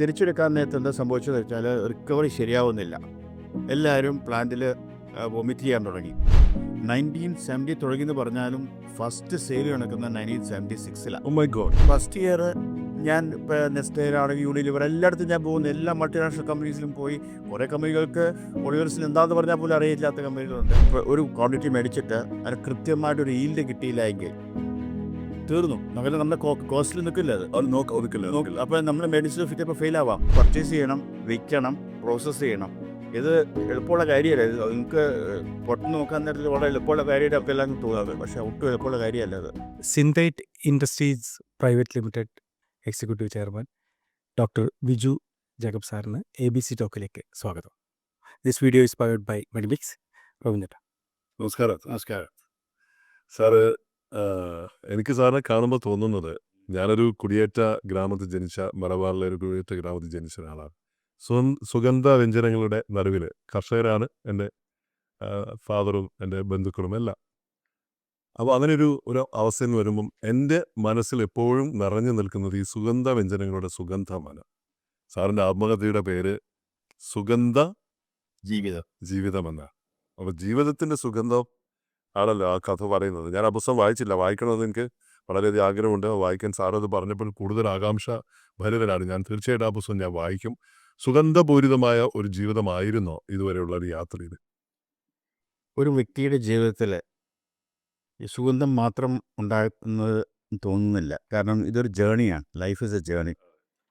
തിരിച്ചെടുക്കാൻ നേരത്ത് എന്താ സംഭവിച്ചതെന്ന് വെച്ചാൽ റിക്കവറി ശരിയാവുന്നില്ല. എല്ലാവരും പ്ലാന്റിൽ വൊമിറ്റ് ചെയ്യാൻ തുടങ്ങി. നയന്റീൻ സെവന്റി തുടങ്ങിയെന്ന് പറഞ്ഞാലും ഫസ്റ്റ് സെയിൽ നടക്കുന്ന നയന്റീൻ സെവന്റി സിക്സിലാണ് oh my god first year ഞാൻ ഇപ്പോൾ നെസ്റ്റേലാണെങ്കിൽ യൂണിലിവർ എല്ലായിടത്തും ഞാൻ പോകുന്നു. എല്ലാ മൾട്ടിനാഷണൽ കമ്പനീസിലും പോയി. കുറേ കമ്പനികൾക്ക് ഒളിവേഴ്സിൽ എന്താണെന്ന് പറഞ്ഞാൽ പോലും അറിയില്ലാത്ത കമ്പനികളുണ്ട് ഇപ്പോൾ ഒരു ക്വാണ്ടിറ്റി മേടിച്ചിട്ട് അതിന് കൃത്യമായിട്ടൊരു ഈൽഡ് കിട്ടിയില്ല എങ്കിൽ തീർന്നു. നമുക്ക് നമ്മുടെ കോസ്റ്റിൽ നിൽക്കില്ല അത്? അത് നോക്ക് ഒതുക്കില്ല ഒതുക്കില്ല. അപ്പോൾ നമ്മൾ മെഡിസിൻ ഫിറ്റ് ഇപ്പോൾ ഫെയിൽ ആവാം. പർച്ചേസ് ചെയ്യണം വിൽക്കണം പ്രോസസ്സ് ചെയ്യണം. ഇത് എളുപ്പമുള്ള കാര്യമല്ല. ഇത് നിങ്ങൾക്ക് പൊട്ടു നോക്കാൻ നേരത്തിൽ വളരെ എളുപ്പമുള്ള കാര്യമായിട്ട് അപ്പോൾ എല്ലാം തോന്നാറ് പക്ഷേ ഒട്ടും എളുപ്പമുള്ള കാര്യമല്ല അത്. Synthite industries private limited executive chairman doctor Viju Jacob സാറിന് എ ബി സി ടോക്കിലേക്ക് സ്വാഗതം. This video is powered by Medimix Raveendra നമസ്കാരം നമസ്കാരം. സാറ് എനിക്ക് സാറിനെ കാണുമ്പോൾ തോന്നുന്നത്. ഞാനൊരു കുടിയേറ്റ ഗ്രാമത്തിൽ ജനിച്ച മലബാറിലെ ഒരു കുടിയേറ്റ ഗ്രാമത്തിൽ ജനിച്ച ഒരാളാണ്. സ്വ സുഗന്ധ വ്യഞ്ജനങ്ങളുടെ നടുവിൽ കർഷകരാണ് എന്റെ ഫാദറും എന്റെ ബന്ധുക്കളും എല്ലാം. അപ്പോൾ അങ്ങനെയൊരു ഒരു ഒരു അവസ്ഥയിൽ വരുമ്പം എന്റെ മനസ്സിൽ എപ്പോഴും നിറഞ്ഞു നിൽക്കുന്നത് ഈ സുഗന്ധ വ്യഞ്ജനങ്ങളുടെ സുഗന്ധമാണ്. സാറിന്റെ ആത്മകഥയുടെ പേര് സുഗന്ധ ജീവിതം. ജീവിതമെന്നാണ്. അപ്പോൾ ജീവിതത്തിന്റെ സുഗന്ധം ആണല്ലോ ആ കഥ പറയുന്നത്. ഞാൻ ആ പുസ്തകം വായിച്ചില്ല. വായിക്കണമെന്ന് എനിക്ക് വളരെയധികം ആഗ്രഹമുണ്ട്. വായിക്കാൻ സാറത് പറഞ്ഞപ്പോൾ കൂടുതൽ ആകാംക്ഷ ഭരിതരാണ് ഞാൻ തീർച്ചയായിട്ടും ആ പുസ്തകം ഞാൻ വായിക്കും. സുഗന്ധപൂരിതമായ ഒരു ജീവിതമായിരുന്നോ ഇതുവരെയുള്ള ഒരു യാത്രയിൽ. ഒരു വ്യക്തിയുടെ ജീവിതത്തിൽ ഈ സുഗന്ധം മാത്രം ഉണ്ടാക്കുന്നത് തോന്നുന്നില്ല. കാരണം ഇതൊരു ജേണിയാണ് ലൈഫ് ഇസ് എ ജേണി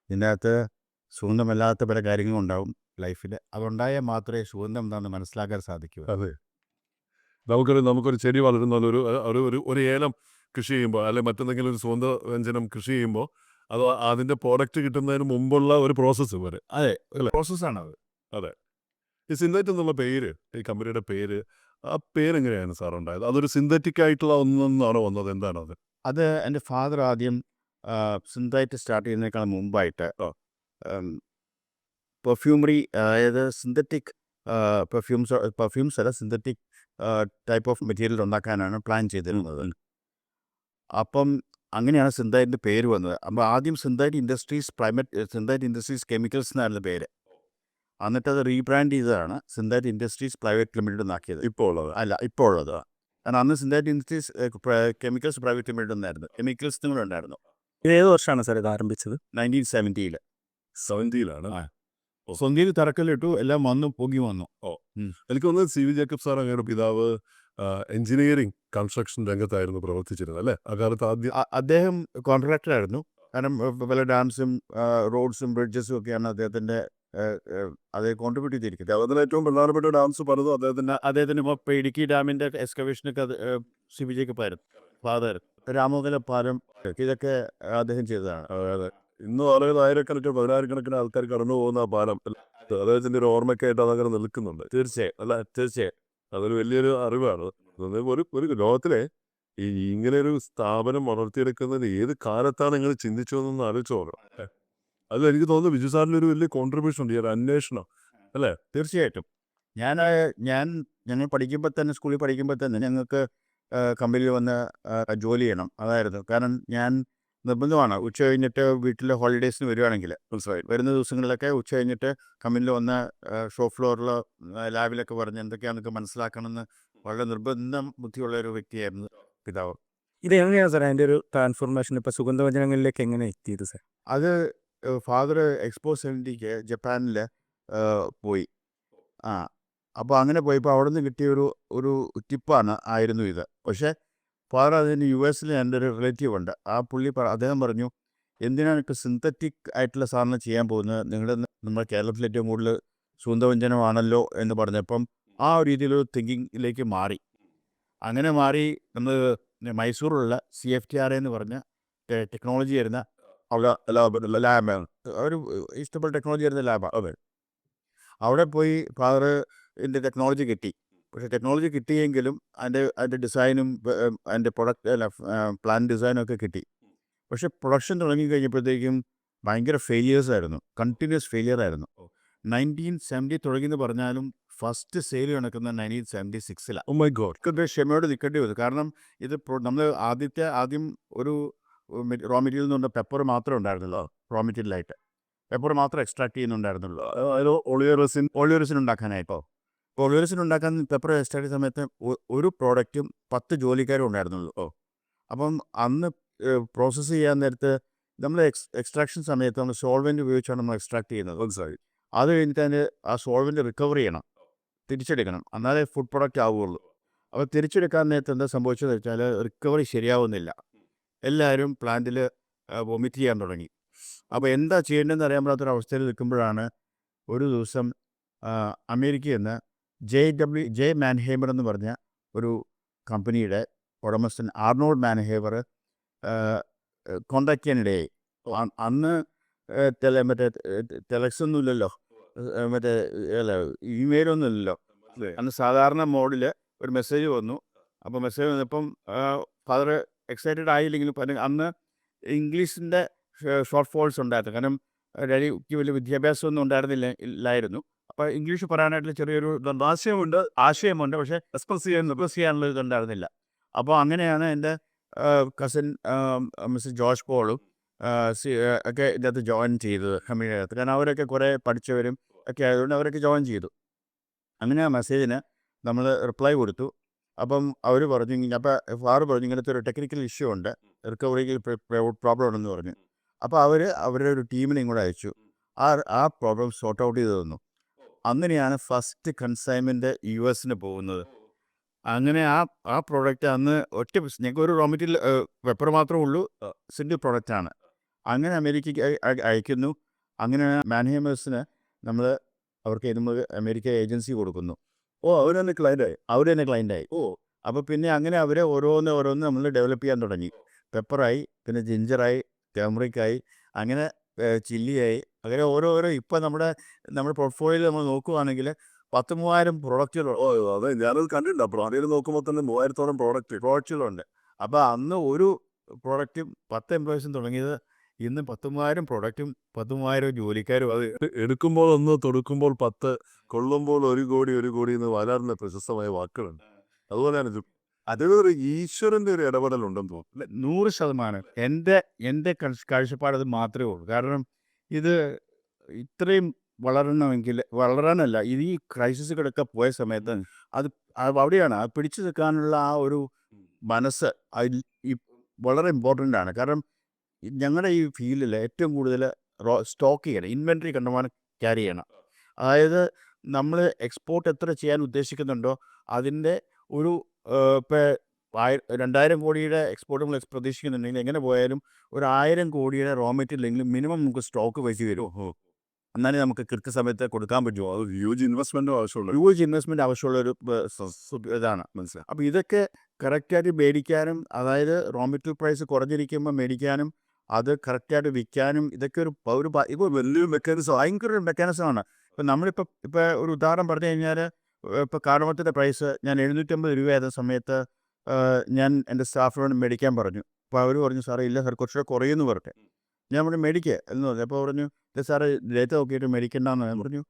ഇതിന്റെ അകത്ത് സുഗന്ധമല്ലാത്ത പല കാര്യങ്ങളും ഉണ്ടാവും ലൈഫിൽ അതുണ്ടായാൽ മാത്രമേ സുഗന്ധം എന്താണെന്ന് മനസ്സിലാക്കാൻ സാധിക്കൂ. അതെ. നമുക്കൊരു നമുക്കൊരു ചെടി വളരുന്ന ഒരു ഒരു ഒരു ഏലം കൃഷി ചെയ്യുമ്പോൾ അല്ലെ മറ്റെന്തെങ്കിലും ഒരു സുഗന്ധ വ്യഞ്ജനം കൃഷി ചെയ്യുമ്പോൾ അത് അതിന്റെ പ്രോഡക്റ്റ് കിട്ടുന്നതിന് മുമ്പുള്ള ഒരു പ്രോസസ്സ് വരെ അതെ? പ്രോസസ്സാണ് അത് അതെ. ഈ സിന്തറ്റിക് എന്നുള്ള പേര് ഈ കമ്പനിയുടെ പേര് ആ പേരെങ്ങനെയാണ് സാർ ഉണ്ടായത്? അതൊരു സിന്തറ്റിക് ആയിട്ടുള്ള ഒന്നാണോ വന്നത്? എന്താണ് അത്? അത് എന്റെ ഫാദർ ആദ്യം സിന്തൈറ്റ് സ്റ്റാർട്ട് ചെയ്യുന്നതിനേക്കാൾ മുമ്പായിട്ട് പെർഫ്യൂമറി അതായത് സിന്തറ്റിക് പെർഫ്യൂംസ് പെർഫ്യൂംസ് അല്ല സിന്തറ്റിക് ടൈപ്പ് ഓഫ് മെറ്റീരിയൽ ഉണ്ടാക്കാനാണ് പ്ലാൻ ചെയ്തിരുന്നത്. അപ്പം അങ്ങനെയാണ് സിന്തൈറ്റിന്റെ പേര് വന്നത്. അപ്പോൾ ആദ്യം Synthite industries private Synthite industries chemicals എന്നായിരുന്നു പേര്. എന്നിട്ട് അത് റീബ്രാൻഡ് ചെയ്തതാണ് സിന്തൈറ്റ് ഇൻഡസ്ട്രീസ് പ്രൈവറ്റ് ലിമിറ്റഡ് എന്നാക്കിയത്. ഇപ്പോൾ ഉള്ളത് അല്ല ഇപ്പോൾ ഉള്ളത് കാരണം അന്ന് synthetic industries chemicals private limited എന്നായിരുന്നു. കെമിക്കൽസ് നിങ്ങളുണ്ടായിരുന്നു ഇത് ഏത് വർഷമാണ് സാർ ഇത് ആരംഭിച്ചത്? നയന്റീൻ സെവന്റിയിൽ സെവന്റിയിലാണ് ആ. സ്വന്തയിൽ തറക്കല്ലിട്ടു എല്ലാം വന്നു പൊങ്ങി വന്നു. ഓ. എനിക്ക് തോന്നുന്നത് സി. വി. ജേക്കബ് സാർ അങ്ങയുടെ പിതാവ് എഞ്ചിനീയറിംഗ് കൺസ്ട്രക്ഷൻ രംഗത്തായിരുന്നു പ്രവർത്തിച്ചിരുന്നത് അല്ലേ? ആ കാലത്ത് ആദ്യം അദ്ദേഹം കോൺട്രാക്ടർ ആയിരുന്നു കാരണം പല ഡാംസും റോഡ്സും ബ്രിഡ്ജസും ഒക്കെയാണ് അദ്ദേഹത്തിന്റെ അതേ കോൺട്രിബ്യൂട്ട് ചെയ്തിരിക്കുന്നത്. കേരളത്തിലെ ഏറ്റവും പ്രധാനപ്പെട്ട ഡാൻസ് പലതും അദ്ദേഹത്തിന്റെ അദ്ദേഹത്തിന് ഇപ്പോൾ ഇടുക്കി ഡാമിന്റെ എക്സ്കവേഷനൊക്കെ സി. സി ബി ജേക്കപ്പായിരുന്നു ഫാദർ രാമോദര പാലം ഇതൊക്കെ അദ്ദേഹം ചെയ്തതാണ്. ഇന്നും ആളുകൾ ആയിരക്കണക്കിന് പതിനായിരക്കണക്കിന് ആൾക്കാർ കടന്നു പോകുന്ന ആ പാലം. അദ്ദേഹത്തിന്റെ ഒരു ഓർമ്മയ്ക്കായിട്ട് അതങ്ങനെ നിൽക്കുന്നുണ്ട്. തീർച്ചയായും. അല്ല തീർച്ചയായും. അതൊരു വലിയൊരു അറിവാണ്. അത് ഒരു ഒരു ലോകത്തിലെ ഈ ഇങ്ങനെ ഒരു സ്ഥാപനം വളർത്തിയെടുക്കുന്നത് ഏത് കാലത്താണ് നിങ്ങൾ ചിന്തിച്ചു എന്നൊന്ന് ആലോചിച്ചു നോക്കണം അതിൽ എനിക്ക് തോന്നുന്നു ബിജു സാറിന് ഒരു വലിയ കോൺട്രിബ്യൂഷൻ ഉണ്ട് ഈ ഒരു അന്വേഷണം. അല്ലേ? തീർച്ചയായിട്ടും. ഞാൻ ഞാൻ ഞങ്ങൾ പഠിക്കുമ്പോൾ തന്നെ സ്കൂളിൽ പഠിക്കുമ്പോൾ തന്നെ ഞങ്ങൾക്ക് കമ്പനിയിൽ വന്ന് ജോലി ചെയ്യണം. അതായിരുന്നു. കാരണം ഞാൻ നിർബന്ധമാണ്. ഉച്ച കഴിഞ്ഞിട്ട് വീട്ടിൽ ഹോളിഡേയ്സിന് വരുവാണെങ്കിൽ മനസ്സിലായി വരുന്ന ദിവസങ്ങളിലൊക്കെ ഉച്ച കഴിഞ്ഞിട്ട് കമ്പനിയിൽ വന്ന് ഷോ ഫ്ലോറിൽ ലാബിലൊക്കെ പറഞ്ഞ് എന്തൊക്കെയാണെന്നൊക്കെ മനസ്സിലാക്കണമെന്ന് വളരെ നിർബന്ധം ബുദ്ധിയുള്ള ഒരു വ്യക്തിയായിരുന്നു പിതാവ്. ഇത് എങ്ങനെയാണ് സാർ അതിന്റെ ഒരു ട്രാൻസ്ഫോർമേഷൻ ഇപ്പോൾ സുഗന്ധവചനങ്ങളിലേക്ക് എങ്ങനെ എത്തിയത് സാർ? അത് ഫാദർ എക്സ്പോ സെവന്റിക്ക് ജപ്പാനിൽ പോയി. ആ അപ്പോൾ അങ്ങനെ പോയപ്പോൾ അവിടെ നിന്ന് കിട്ടിയ ഒരു ഒരു ടിപ്പാണ് ആയിരുന്നു ഇത്. പക്ഷേ ഫാദർ അതിന് യു എസിൽ എന്റെ ഒരു റിലേറ്റീവ് ഉണ്ട് ആ പുള്ളി അദ്ദേഹം പറഞ്ഞു എന്തിനാണ് ഇപ്പോൾ സിന്തറ്റിക് ആയിട്ടുള്ള സാധനം ചെയ്യാൻ പോകുന്നത്? നിങ്ങളുടെ നമ്മുടെ കേരളത്തിൽ ഏറ്റവും കൂടുതൽ സുന്ദവ്യഞ്ജനമാണല്ലോ എന്ന് പറഞ്ഞപ്പം ആ ഒരു രീതിയിലൊരു തിങ്കിങ്ങിലേക്ക് മാറി. അങ്ങനെ മാറി നമ്മൾ മൈസൂറിലുള്ള സി എഫ് ടി ആർ എന്ന് പറഞ്ഞ ടെക്നോളജി വരുന്ന അവിടെ ലാബാണ് ഒരു ഇഷ്ടപ്പെട്ട ടെക്നോളജി വരുന്ന ലാബാണ് അതെ അവിടെ പോയി ഫാദർ ഇതിന്റെ ടെക്നോളജി കിട്ടി. പക്ഷേ ടെക്നോളജി കിട്ടിയെങ്കിലും അതിന്റെ അതിന്റെ ഡിസൈനും അതിന്റെ പ്രൊഡക്റ്റ് അല്ല പ്ലാൻ ഡിസൈനും ഒക്കെ കിട്ടി. പക്ഷേ പ്രൊഡക്ഷൻ തുടങ്ങി കഴിഞ്ഞപ്പോഴത്തേക്കും ഭയങ്കര ഫെയിലിയേഴ്സ് ആയിരുന്നു. കണ്ടിന്യൂസ് ഫെയിലിയർ ആയിരുന്നു. നയന്റീൻ സെവന്റി തുടങ്ങിയെന്ന് പറഞ്ഞാലും ഫസ്റ്റ് സെയിൽ നടക്കുന്ന നയന്റീൻ സെവന്റി സിക്സിലാണ് ഗോഡ് ക്ഷമയോടെ നിൽക്കേണ്ടി വരും കാരണം ഇത് നമ്മൾ ആദ്യത്തെ ആദ്യം ഒരു റോ മെറ്റീരിയൽ എന്ന് പറഞ്ഞാൽ പെപ്പർ മാത്രമേ ഉണ്ടായിരുന്നല്ലോ റോ മെറ്റീരിയലായിട്ട് പെപ്പർ മാത്രം എക്സ്ട്രാക്ട് ചെയ്യുന്നുണ്ടായിരുന്നുള്ളൂ. അതിൽ ഒളിയറസിൻ ഓളിയോറിസിൻ ഉണ്ടാക്കാനായിട്ടോ. ഓളിയോറിസിൻ ഉണ്ടാക്കാൻ പെപ്പർ ചെയ്യുന്ന സമയത്ത് ഒരു പ്രോഡക്റ്റും പത്ത് ജോലിക്കാരും ഉണ്ടായിരുന്നുള്ളൂ ഓ അപ്പം അന്ന് പ്രോസസ്സ് ചെയ്യാൻ നേരത്ത് നമ്മൾ എക്സ് എക്സ്ട്രാക്ഷൻ സമയത്ത് നമ്മൾ സോൾവെന്റ് ഉപയോഗിച്ചാണ് നമ്മൾ എക്സ്ട്രാക്ട് ചെയ്യുന്നത്. മനസ്സിലായി അത് കഴിഞ്ഞിട്ട് അതിന് ആ സോൾവെന്റ് റിക്കവർ ചെയ്യണം. തിരിച്ചെടുക്കണം. എന്നാലേ ഫുഡ് പ്രൊഡക്റ്റ് ആവുകയുള്ളൂ അപ്പോൾ തിരിച്ചെടുക്കാൻ നേരത്തെ എന്താ സംഭവിച്ചതെന്ന് വെച്ചാൽ റിക്കവറി ശരിയാവുന്നില്ല. എല്ലാവരും പ്ലാന്റിൽ വൊമിറ്റ് ചെയ്യാൻ തുടങ്ങി. അപ്പോൾ എന്താ ചെയ്യേണ്ടതെന്ന് അറിയാൻ പറ്റാത്തൊരവസ്ഥയിൽ അവസ്ഥയിൽ നിൽക്കുമ്പോഴാണ് ഒരു ദിവസം അമേരിക്കയിൽ നിന്ന് ജെ ഡബ്ല്യു ജെ മാൻഹേമർ എന്ന് പറഞ്ഞ ഒരു കമ്പനിയുടെ ഉടമസ്ഥൻ ആർണോൾഡ് മാൻഹേമർ കോണ്ടാക്ട് ചെയ്യാനിടയായി. അന്ന് ടെല മറ്റേ ടെലക്സ് ഒന്നും ഇല്ലല്ലോ മറ്റേ അല്ല ഇമെയിലൊന്നും ഇല്ലല്ലോ. അന്ന് സാധാരണ മോഡിൽ ഒരു മെസ്സേജ് വന്നു. അപ്പോൾ മെസ്സേജ് വന്നപ്പം ഫാദർ എക്സൈറ്റഡ് ആയില്ലെങ്കിലും അന്ന് ഇംഗ്ലീഷിന്റെ ഷോർട്ട് ഫോൾസ് ഉണ്ടായിരുന്നു. കാരണം ഡാഡിക്ക് വലിയ വിദ്യാഭ്യാസമൊന്നും ഉണ്ടായിരുന്നില്ല ഇല്ലായിരുന്നു. അപ്പോൾ ഇംഗ്ലീഷ് പറയാനായിട്ടുള്ള ചെറിയൊരു. ആശയമുണ്ട് ആശയമുണ്ട്. പക്ഷേ എക്സ്പ്രസ് ചെയ്യാൻ എക്സ്പ്രസ് ചെയ്യാനുള്ള ഇതുണ്ടായിരുന്നില്ല. അപ്പോൾ അങ്ങനെയാണ് എന്റെ കസിൻ മിസ്റ്റർ ജോർജ് പോളും സി- ഒക്കെ ഇതിനകത്ത് ജോയിൻ ചെയ്തത് കമ്പനിക്കകത്ത് കാരണം അവരൊക്കെ കുറേ പഠിച്ചവരും ഒക്കെ ആയതുകൊണ്ട് അവരൊക്കെ ജോയിൻ ചെയ്തു. അങ്ങനെ ആ മെസ്സേജിന് നമ്മൾ റിപ്ലൈ കൊടുത്തു. അപ്പം അവർ പറഞ്ഞു അപ്പം ഫാറ് പറഞ്ഞു ഇങ്ങനത്തെ ഒരു ടെക്നിക്കൽ ഇഷ്യൂ ഉണ്ട് റിക്കവറിക്ക് പ്രോബ്ലം ഉണ്ടെന്ന് പറഞ്ഞു. അപ്പോൾ അവർ അവരുടെ ഒരു ടീമിനെയും കൂടെ അയച്ചു. ആ ആ പ്രോബ്ലം സോർട്ട് ഔട്ട് ചെയ്ത് തന്നു. അങ്ങനെയാണ് ഫസ്റ്റ് കൺസൈൻമെന്റ് യു എസിന് പോകുന്നത്. അങ്ങനെ ആ ആ പ്രോഡക്റ്റ് അന്ന് ഒറ്റ ഞങ്ങൾക്ക് ഒരു റോ മെറ്റീരിയൽ പെപ്പർ മാത്രമേ ഉള്ളൂ സിംഗിൾ പ്രോഡക്റ്റാണ്. അങ്ങനെ അമേരിക്കയ്ക്ക് അയ- അയ- അയക്കുന്നു. അങ്ങനെ മാൻഹേമേഴ്സിന് നമ്മൾ അവർക്ക് നമ്മൾ അമേരിക്ക ഏജൻസി കൊടുക്കുന്നു. ഓ അവർ തന്നെ ക്ലയന്റായി അവർ തന്നെ ക്ലയന്റായി ഓ. അപ്പോൾ പിന്നെ അങ്ങനെ അവരെ ഓരോന്ന് ഓരോന്ന് നമ്മൾ ഡെവലപ്പ് ചെയ്യാൻ തുടങ്ങി. പെപ്പറായി പിന്നെ ജിഞ്ചറായി ടേമറിക്കായി അങ്ങനെ ചില്ലിയായി. അങ്ങനെ ഓരോരോ ഇപ്പം നമ്മുടെ നമ്മുടെ പോർട്ട്ഫോളിയോയിൽ നമ്മൾ നോക്കുകയാണെങ്കിൽ പത്ത് മൂവായിരം പ്രോഡക്റ്റുകൾ ഓ അതെ ഞാനത് കണ്ടിട്ടുണ്ട്. അപ്പോൾ അതിൽ നോക്കുമ്പോൾ തന്നെ മൂവായിരത്തോളം പ്രോഡക്റ്റ് പ്രോഡക്റ്റുകളുണ്ട് അപ്പോൾ അന്ന് ഒരു പ്രോഡക്റ്റും പത്ത് എംപ്ലോയീസും തുടങ്ങിയത് ഇന്ന് പത്ത് മൂവായിരം പ്രോഡക്റ്റും പത്ത് മൂവായിരം ജോലിക്കാരും. അത് എടുക്കുമ്പോൾ ഒന്ന് തൊടുക്കുമ്പോൾ പത്ത് കൊള്ളുമ്പോൾ ഒരു കോടി ഒരു കോടി എന്ന് വരാറുന്ന പ്രശസ്തമായ വാക്കുകളുണ്ട്. അതുപോലെയാണ് ഇത് അതിലൊരു ഈശ്വരന്റെ ഒരു ഇടപെടൽ ഉണ്ടെന്ന് തോന്നുന്നു നൂറ് ശതമാനം. എന്റെ എന്റെ കാഴ്ച- കാഴ്ചപ്പാട് അത് മാത്രമേ ഉള്ളൂ. കാരണം ഇത് ഇത്രയും വളരണമെങ്കിൽ വളരാനല്ല ഇത് ഈ കിടക്ക പോയ സമയത്ത് അത് അവിടെയാണ്. പിടിച്ചു നിൽക്കാനുള്ള ആ ഒരു മനസ്സ് വളരെ ഇമ്പോർട്ടന്റ് ആണ്. കാരണം ഞങ്ങളുടെ ഈ ഫീൽഡിൽ ഏറ്റവും കൂടുതൽ റോ സ്റ്റോക്ക് ചെയ്യണം ഇൻവെന്ററി കണ്ടമാനം ക്യാരി ചെയ്യണം. അതായത് നമ്മൾ എക്സ്പോർട്ട് എത്ര ചെയ്യാൻ ഉദ്ദേശിക്കുന്നുണ്ടോ അതിന്റെ ഒരു ഇപ്പോൾ രണ്ടായിരം കോടിയുടെ എക്സ്പോർട്ട് നമ്മൾ പ്രതീക്ഷിക്കുന്നുണ്ടെങ്കിൽ എങ്ങനെ പോയാലും ഒരു ആയിരം കോടിയുടെ റോ മെറ്റീരിയൽ എങ്കിലും മിനിമം നമുക്ക് സ്റ്റോക്ക് വെച്ച് തരും എന്നാലേ നമുക്ക് കൃത്യസമയത്ത് കൊടുക്കാൻ പറ്റുമോ അത് ഹ്യൂജ് ഇൻവെസ്റ്റ്മെന്റ് ആവശ്യമുള്ള ഹ്യൂജ് ഇൻവെസ്റ്റ്മെന്റ് ആവശ്യമുള്ള ഒരു ഇതാണ് മനസ്സിലായി അപ്പോൾ ഇതൊക്കെ കറക്റ്റായിട്ട് മേടിക്കാനും അതായത് റോ മെറ്റീരിയൽ പ്രൈസ് കുറഞ്ഞിരിക്കുമ്പോൾ മേടിക്കാനും അത് കറക്റ്റായിട്ട് വിൽക്കാനും ഇതൊക്കെ ഒരു ഒരു ഇപ്പോൾ വലിയൊരു മെക്കാനിസം ഭയങ്കര ഒരു മെക്കാനിസമാണ് ഇപ്പം നമ്മളിപ്പോൾ ഇപ്പോൾ ഒരു ഉദാഹരണം പറഞ്ഞു കഴിഞ്ഞാൽ ഇപ്പോൾ കാർഡമത്തിന്റെ പ്രൈസ് ഞാൻ എഴുന്നൂറ്റമ്പത് രൂപയായിരുന്ന സമയത്ത് ഞാൻ എന്റെ സ്റ്റാഫിനോട് മേടിക്കാൻ പറഞ്ഞു. അപ്പോൾ അവർ പറഞ്ഞു സാറേ ഇല്ല സാർ കുറച്ചുകൂടെ കുറയുമെന്ന് പറഞ്ഞു ഞാൻ പറഞ്ഞു മേടിക്കുക എന്ന് പറഞ്ഞു. അപ്പോൾ പറഞ്ഞു ഇല്ല സാറേ ഡേറ്റ നോക്കിയിട്ട് മേടിക്കണ്ടെന്ന്. ഞാൻ പറഞ്ഞു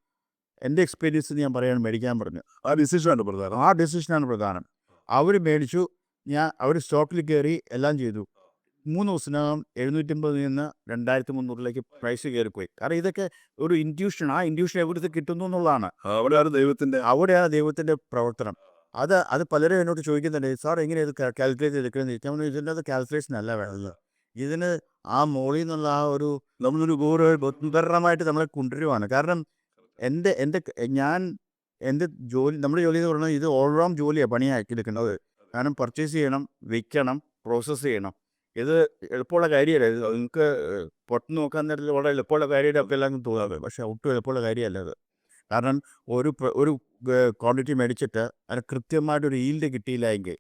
എന്റെ എക്സ്പീരിയൻസ് ഞാൻ പറയാൻ മേടിക്കാൻ പറഞ്ഞു. ആ ഡിസിഷനാണ് പ്രധാനം. ആ ഡിസിഷനാണ് പ്രധാനം. അവർ മേടിച്ചു ഞാൻ അവർ സ്റ്റോക്കിൽ കയറി എല്ലാം ചെയ്തു. മൂന്ന് ദിവസത്തിനകം എഴുന്നൂറ്റമ്പതിൽ നിന്ന് രണ്ടായിരത്തി മുന്നൂറിലേക്ക് പ്രൈസ് കയറിപ്പോയി. കാരണം ഇതൊക്കെ ഒരു ഇൻഡ്യൂഷൻ ആ ഇൻഡ്യൂഷൻ എവിടുത്തെ കിട്ടുന്നു എന്നുള്ളതാണ്. അവിടെയാണ് ദൈവത്തിന്റെ അവിടെയാണ് ദൈവത്തിന്റെ പ്രവർത്തനം. അത് അത് പലരും എന്നോട് ചോദിക്കുന്നുണ്ട് സാർ എങ്ങനെ ഇത് കാൽക്കുലേറ്റ് ചെയ്തെടുക്കുന്നത് ഞാൻ ഇതിന്റെ അത് കാൽക്കുലേഷൻ അല്ല വേണ്ടത്. ഇതിന് ആ മോളിൽ നിന്നുള്ള ആ ഒരു നമ്മളൊരു ഗൗരവമായിട്ട് നമ്മളെ കൊണ്ടുവരുവാണ്. കാരണം എന്റെ എന്റെ ഞാൻ എന്റെ ജോലി നമ്മുടെ ജോലി എന്ന് പറഞ്ഞാൽ ഇത് ഓൾറൗണ്ട് ജോലിയാണ് പണിയാക്കി എടുക്കുന്നത്. കാരണം പർച്ചേസ് ചെയ്യണം വിൽക്കണം പ്രോസസ്സ് ചെയ്യണം. ഇത് എളുപ്പമുള്ള കാര്യമല്ല? ഇത് നിങ്ങൾക്ക് പൊട്ടു നോക്കാൻ നേരത്തിൽ വളരെ എളുപ്പമുള്ള കാര്യമായിട്ട് ഒക്കെ എല്ലാവർക്കും തോന്നാറ് പക്ഷേ ഒട്ടും എളുപ്പമുള്ള കാര്യമല്ല അത്. കാരണം ഒരു ഒരു ക്വാണ്ടിറ്റി മേടിച്ചിട്ട് അതിന് കൃത്യമായിട്ടൊരു ഈൽഡ് കിട്ടിയില്ല എങ്കിൽ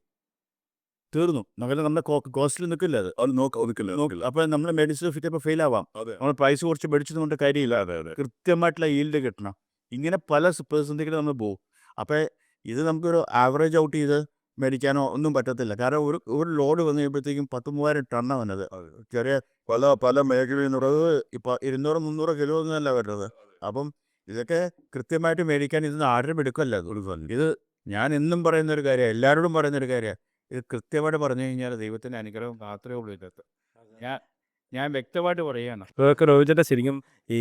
തീർന്നു. നമുക്ക് നമ്മുടെ കോസ്റ്റിൽ നിൽക്കില്ല അത്. അത് നോക്ക നോക്കില്ല അപ്പോൾ നമ്മൾ മെഡിസിൻ ഫിറ്റപ്പോൾ ഫെയിൽ ആവാം. നമ്മൾ പ്രൈസ് കുറച്ച് മേടിച്ചത് കൊണ്ട് കാര്യമില്ല. അതെ അതെ. കൃത്യമായിട്ടുള്ള ഈൽഡ് കിട്ടണം. ഇങ്ങനെ പല പ്രതിസന്ധികൾ നമ്മൾ പോകും അപ്പോൾ ഇത് നമുക്കൊരു ആവറേജ് ഔട്ട് ചെയ്ത് മേടിക്കാനോ ഒന്നും പറ്റത്തില്ല. കാരണം ഒരു ഒരു ലോഡ് വന്നു കഴിയുമ്പോഴത്തേക്കും പത്ത് മൂവായിരം ടണ്ണാണ് വന്നത് ചെറിയ പല പല മേഖലയിൽ നിന്നുള്ള അത് ഇപ്പോൾ ഇരുന്നൂറ് മുന്നൂറ് കിലോ ഒന്നുമല്ല വരുന്നത്. അപ്പം ഇതൊക്കെ കൃത്യമായിട്ട് മേടിക്കാൻ ഇതിന് ആരും എടുക്കല്ല. ഇത് ഞാൻ എന്നും പറയുന്ന ഒരു കാര്യമാണ്. എല്ലാവരോടും പറയുന്ന ഒരു കാര്യമാണ്. ഇത് കൃത്യമായിട്ട് പറഞ്ഞു കഴിഞ്ഞാൽ ദൈവത്തിന്റെ അനുഗ്രഹം മാത്രമേ ഉള്ളൂ ഇതിനകത്ത്. ഞാൻ ഞാൻ വ്യക്തമായിട്ട് പറയുകയാണ്. ഇതൊക്കെ രോഹിതന്റെ ശരിക്കും ഈ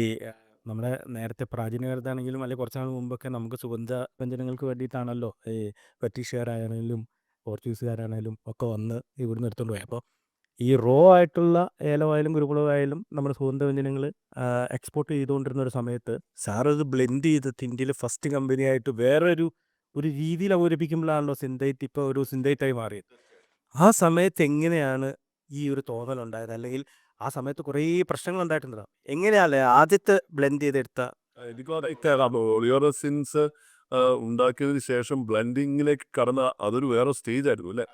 നമ്മുടെ നേരത്തെ പ്രാചീന കാലത്താണെങ്കിലും അല്ലെങ്കിൽ കുറച്ച് നാൾ മുമ്പൊക്കെ നമുക്ക് സുഗന്ധ വ്യഞ്ജനങ്ങൾക്ക് വേണ്ടിയിട്ടാണല്ലോ ഈ ബ്രിട്ടീഷുകാരാണെങ്കിലും പോർച്ചുഗീസുകാരാണേലും ഒക്കെ വന്ന് ഇവിടുന്ന് എടുത്തുകൊണ്ട് പോയി. അപ്പോൾ ഈ റോ ആയിട്ടുള്ള ഏലമായാലും കുരുമുളകായാലും നമ്മുടെ സുഗന്ധ വ്യഞ്ജനങ്ങൾ എക്സ്പോർട്ട് ചെയ്തുകൊണ്ടിരുന്ന ഒരു സമയത്ത് സാർ ബ്ലെൻഡ് ചെയ്ത് ഇന്ത്യയിൽ ഫസ്റ്റ് കമ്പനിയായിട്ട് വേറൊരു ഒരു രീതിയിൽ അവതരിപ്പിക്കുമ്പോഴാണല്ലോ സിന്തൈറ്റ് ഇപ്പോൾ ഒരു സിന്തൈറ്റായി മാറിയത്. ആ സമയത്ത് എങ്ങനെയാണ് ഈ ഒരു തോന്നലുണ്ടായത്? അല്ലെങ്കിൽ ആ സമയത്ത് കുറേ പ്രശ്നങ്ങൾ ഉണ്ടായിട്ടുണ്ടാവും എങ്ങനെയല്ലേ ആദ്യത്തെ ബ്ലെൻഡ് ചെയ്തെടുത്ത? എനിക്ക് ഉണ്ടാക്കിയതിന് ശേഷം ബ്ലെൻഡിങ്ങിലേക്ക് കടന്ന അതൊരു വേറെ സ്റ്റേജ് ആയിരുന്നു അല്ലേ?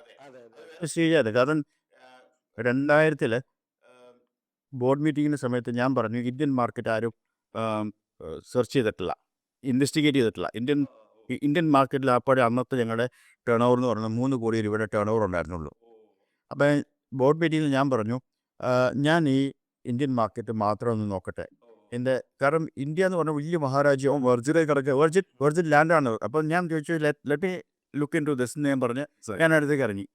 സ്റ്റേജ് ആയിരുന്നു. കാരണം രണ്ടായിരത്തിൽ ബോർഡ് മീറ്റിങ്ങിന്റെ സമയത്ത് ഞാൻ പറഞ്ഞു ഇന്ത്യൻ മാർക്കറ്റ് ആരും സെർച്ച് ചെയ്തിട്ടില്ല. ഇൻവെസ്റ്റിഗേറ്റ് ചെയ്തിട്ടില്ല. ഇന്ത്യൻ ഇന്ത്യൻ മാർക്കറ്റിൽ അപ്പോഴേ അന്നത്തെ ഞങ്ങളുടെ ടേൺ ഓവർ എന്ന് പറഞ്ഞാൽ മൂന്ന് കോടി രൂപയുടെ ടേൺ ഓവർ ഉണ്ടായിരുന്നുള്ളൂ അപ്പം ബോർഡ് മീറ്റിങ്ങിൽ ഞാൻ പറഞ്ഞു ഞാൻ ഈ ഇന്ത്യൻ മാർക്കറ്റ് മാത്രം ഒന്ന് നോക്കട്ടെ. എന്റെ കാരണം ഇന്ത്യ എന്ന് പറഞ്ഞാൽ വലിയ മഹാരാജ്യവും വെർജിനെ കിടക്കുക. വെർജിൻ വെർജിൻ ലാൻഡാണ് അപ്പോൾ ഞാൻ ചോദിച്ചു let me look into this എന്ന് ഞാൻ പറഞ്ഞ്. ഞാൻ അടുത്തേക്ക് ഇറങ്ങി.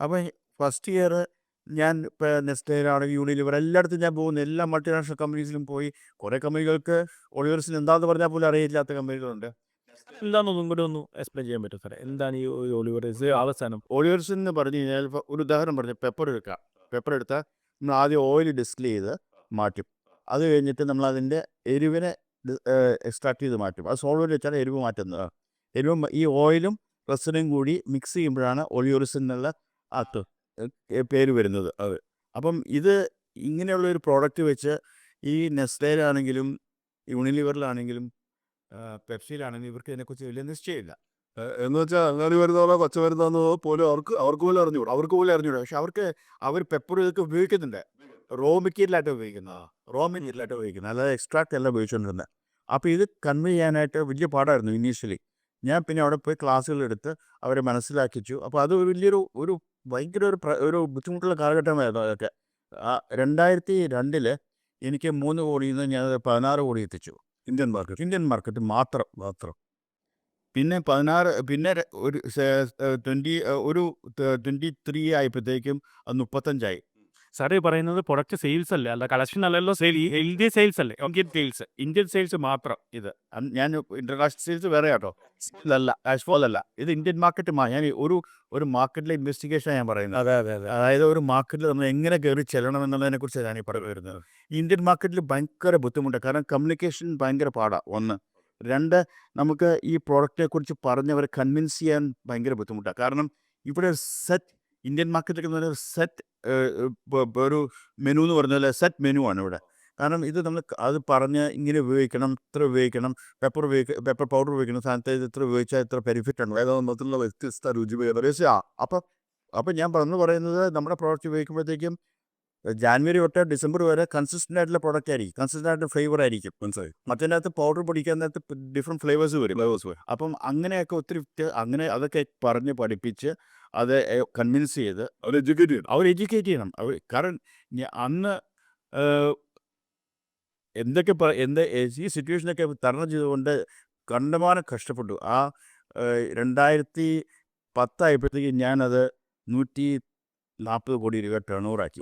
അപ്പോൾ ഫസ്റ്റ് ഇയർ ഞാൻ ഇപ്പോൾ നെസ്റ്റേലാണെങ്കിൽ യൂണിലിവർ എല്ലായിടത്തും ഞാൻ പോകുന്നു. എല്ലാ മൾട്ടിനാഷണൽ കമ്പനീസിലും പോയി. കുറേ കമ്പനികൾക്ക് ഒളിവേഴ്സിന് എന്താണെന്ന് പറഞ്ഞാൽ പോലും അറിയില്ലാത്ത കമ്പനികളുണ്ട്. എന്താണെന്നൊന്നും കൂടെ ഒന്ന് എക്സ്പ്ലെയിൻ ചെയ്യാൻ പറ്റും സാറേ എന്താണ് ഈ ഓളിവേഴ്സ് അവസാനം. ഒളിവേഴ്സ് എന്ന് പറഞ്ഞു കഴിഞ്ഞാൽ ഒരു ഉദാഹരണം പറഞ്ഞു. പേപ്പർ എടുക്കുക പേപ്പർ എടുത്താൽ നമ്മൾ ആദ്യം ഓയിൽ ഡിസ്റ്റിൽ ചെയ്ത് മാറ്റും. അത് കഴിഞ്ഞിട്ട് നമ്മൾ അതിന്റെ എരിവിനെ എക്സ്ട്രാക്ട് ചെയ്ത് മാറ്റും. അത് സോൾവെന്റ് വെച്ചാൽ എരിവ് മാറ്റുന്നത്. എരിവ് ഈ ഓയിലും റെസിനും കൂടി മിക്സ് ചെയ്യുമ്പോഴാണ് ഒളിയോറിസിൻ എന്നുള്ള അത്ത് പേര് വരുന്നത് അത്. അപ്പം ഇത് ഇങ്ങനെയുള്ള ഒരു പ്രോഡക്റ്റ് വെച്ച് ഈ നെസ്ലയിലാണെങ്കിലും യൂണിലിവറിലാണെങ്കിലും പെപ്സിയിലാണെങ്കിലും ഇവർക്ക് ഇതിനെക്കുറിച്ച് വലിയ നിശ്ചയമില്ല. എന്ന് വെച്ചാൽ അങ്ങാടി വരുന്നതോ പച്ച വരുന്നതോ പോലും അവർക്ക് അവർക്ക് പോലും അറിഞ്ഞുകൂടാ അവർക്ക് പോലും അറിഞ്ഞുകൂടാ. പക്ഷെ അവർക്ക് അവർ പെപ്പർ ഇതൊക്കെ ഉപയോഗിക്കുന്നുണ്ട്. റോ മെറ്റീരിയലായിട്ട് ഉപയോഗിക്കുന്നത് റോ മെറ്റീരിയലായിട്ട് ഉപയോഗിക്കുന്നത് അല്ലാതെ എക്സ്ട്രാക്ട് എല്ലാം ഉപയോഗിച്ചുകൊണ്ടിരുന്നത് അപ്പോൾ ഇത് കൺവേ ചെയ്യാനായിട്ട് വലിയ പാടായിരുന്നു ഇനീഷ്യലി ഞാൻ പിന്നെ അവിടെ പോയി ക്ലാസ്സുകൾ എടുത്ത് അവരെ മനസ്സിലാക്കിച്ചു. അപ്പോൾ അത് ഒരു വലിയൊരു ഒരു ഭയങ്കര ഒരു ഒരു ബുദ്ധിമുട്ടുള്ള കാലഘട്ടമായിരുന്നു അതൊക്കെ. രണ്ടായിരത്തി രണ്ടിൽ എനിക്ക് മൂന്ന് കോടിയിൽ നിന്ന് ഞാൻ പതിനാറ് കോടി എത്തിച്ചു. ഇന്ത്യൻ മാർക്കറ്റ് ഇന്ത്യൻ മാർക്കറ്റ് മാത്രം മാത്രം. പിന്നെ പതിനാറ് പിന്നെ ര- ഒരു ട്വന്റി ഒരു ട്വന്റി ത്രീ ആയപ്പോഴത്തേക്കും അത് മുപ്പത്തഞ്ചായി. സാറേ പറയുന്നത് പ്രൊഡക്റ്റ് സെയിൽസ് അല്ലേ? അല്ല കളക്ഷൻ അല്ലല്ലോ സെയിൽ ഇന്ത്യൻ സെയിൽസ് അല്ലേ? ഇന്ത്യൻ സെയിൽസ് ഇന്ത്യൻ സെയിൽസ് മാത്രം ഇത്. അന്ന് ഞാൻ ഇന്റർനാഷണൽ സെയിൽസ് വേറെ കേട്ടോ അല്ല ആഷ്ഫോൾ അല്ല ഇത് ഇന്ത്യൻ മാർക്കറ്റ് ഞാൻ ഈ ഒരു ഒരു മാർക്കറ്റിലെ ഇൻവെസ്റ്റിഗേഷൻ ഞാൻ പറയുന്നത്. അതെ അതെ അതെ. അതായത് ഒരു മാർക്കറ്റിൽ നമ്മൾ എങ്ങനെ കയറി ചെല്ലണം എന്നുള്ളതിനെ കുറിച്ച് ഞാൻ ഈ പറഞ്ഞു വരുന്നത് ഇന്ത്യൻ മാർക്കറ്റിൽ ഭയങ്കര ബുദ്ധിമുട്ടാണ് കാരണം കമ്മ്യൂണിക്കേഷൻ ഭയങ്കര പാടാണ് ഒന്ന്. രണ്ട് നമുക്ക് ഈ പ്രോഡക്റ്റിനെ കുറിച്ച് പറഞ്ഞവരെ കൺവിൻസ് ചെയ്യാൻ ഭയങ്കര ബുദ്ധിമുട്ടാണ് കാരണം ഇവിടെ സെറ്റ് ഇന്ത്യൻ മാർക്കറ്റിൽ എന്ന് പറഞ്ഞാൽ സെറ്റ് ഒരു മെനു എന്ന് പറഞ്ഞാൽ സെറ്റ് മെനു ആണ് ഇവിടെ. കാരണം ഇത് നമ്മൾ അത് പറഞ്ഞ് ഇങ്ങനെ ഉപയോഗിക്കണം ഇത്ര ഉപയോഗിക്കണം പെപ്പർ ഉപയോഗിക്കുക പെപ്പർ പൗഡർ ഉപയോഗിക്കണം സാനിറ്റൈസർ ഇത്ര ഉപയോഗിച്ചാൽ ഇത്ര ബെനിഫിറ്റ് ഉണ്ട് അതായത് മൊത്തത്തിലുള്ള വ്യത്യസ്ത രുചി അപ്പം അപ്പം ഞാൻ പറഞ്ഞു പറയുന്നത് നമ്മുടെ പ്രോഡക്റ്റ് ഉപയോഗിക്കുമ്പോഴത്തേക്കും ജാനുവരി തൊട്ട് ഡിസംബർ വരെ കൺസിസ്റ്റന്റ് ആയിട്ടുള്ള പ്രോഡക്റ്റ് ആയിരിക്കും. കൺസിസ്റ്റന്റ് ആയിട്ട് ഫ്ലേവർ ആയിരിക്കും. മനസ്സിലായി? മറ്റേതിനകത്ത് പൗഡർ പൊടിക്കാൻ നേരത്ത് ഡിഫറെന്റ് ഫ്ലേവേഴ്സ് വരും. ഫ്ലേവേഴ്സ് വരും. അപ്പം അങ്ങനെയൊക്കെ ഒത്തിരി അങ്ങനെ അതൊക്കെ പറഞ്ഞ് പഠിപ്പിച്ച് അത് കൺവിൻസ് ചെയ്ത് അവർ എഡ്യൂക്കേറ്റ് ചെയ്യണം. അവർ എഡ്യൂക്കേറ്റ് ചെയ്യണം. അവർ കാരണം അന്ന് എന്തൊക്കെ പറ എന്ത് ഈ സിറ്റുവേഷനൊക്കെ തരണം ചെയ്തുകൊണ്ട് കണ്ടമാനം കഷ്ടപ്പെട്ടു. ആ രണ്ടായിരത്തി പത്തായപ്പോഴത്തേക്ക് ഞാനത് നൂറ്റി നാൽപ്പത് കോടി രൂപ ടേൺ ഓവർ ആക്കി.